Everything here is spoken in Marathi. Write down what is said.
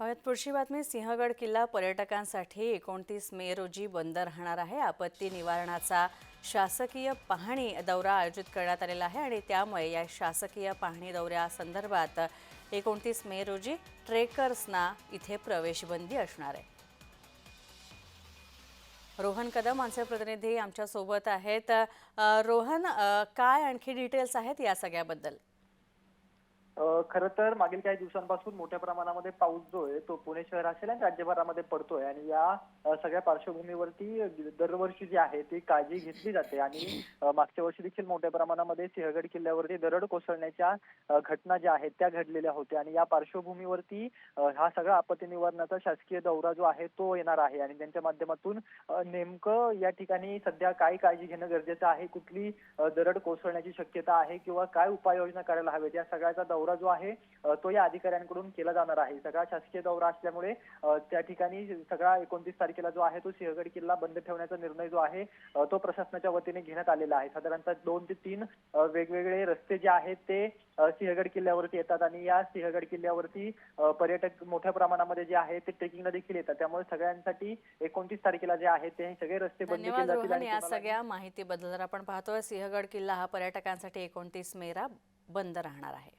पाहूयात पुढची बातमी सिंहगड किल्ला पर्यटकांसाठी एकोणतीस मे रोजी बंद राहणार आहे. आपत्ती निवारणाचा शासकीय पाहणी दौरा आयोजित करण्यात आलेला आहे आणि त्यामुळे या शासकीय पाहणी दौऱ्यासंदर्भात एकोणतीस मे रोजी ट्रेकर्सना इथे प्रवेशबंदी असणार आहे. रोहन कदम आमचे प्रतिनिधी आमच्यासोबत आहेत. रोहन काय आणखी डिटेल्स आहेत या सगळ्याबद्दल? खरं तर मागील काही दिवसांपासून मोठ्या प्रमाणामध्ये पाऊस जो आहे तो पुणे शहर असेल आणि राज्यभरामध्ये पडतोय. आणि या सगळ्या पार्श्वभूमीवरती दरवर्षी जी आहे ती काळजी घेतली जाते. आणि मागच्या वर्षी देखील मोठ्या प्रमाणामध्ये सिंहगड किल्ल्यावरती दरड कोसळण्याच्या घटना ज्या आहेत त्या घडलेल्या होत्या. आणि या पार्श्वभूमीवरती हा सगळा आपत्ती निवारणाचा शासकीय दौरा जो आहे तो येणार आहे. आणि त्यांच्या माध्यमातून नेमकं या ठिकाणी सध्या काय काळजी घेणं गरजेचं आहे? कुठली दरड कोसळण्याची शक्यता आहे? किंवा काय उपाययोजना करायला हवेत या सगळ्याचा दौरा जो आहे तो या अधिकाऱ्यांकडून केला जाणार आहे. सगळा शासकीय दौरा असल्यामुळे त्या ठिकाणी सगळा एकोणतीस तारखेला जो आहे तो सिंहगड किल्ला बंद ठेवण्याचा निर्णय जो आहे तो प्रशासनाच्या वतीने घेण्यात आलेला आहे. साधारणतः दोन ते तीन वेगवेगळे रस्ते जे आहेत ते सिंहगड किल्ल्यावरती येतात आणि या सिंहगड किल्ल्यावरती पर्यटक मोठ्या प्रमाणामध्ये जे आहे ते ट्रेकिंगला देखील येतात. त्यामुळे सगळ्यांसाठी एकोणतीस तारखेला जे आहे ते सगळे रस्ते बंद केले जातील या सगळ्या माहितीबद्दल आपण पाहतोय सिंहगड किल्ला हा पर्यटकांसाठी एकोणतीस मेला बंद राहणार आहे.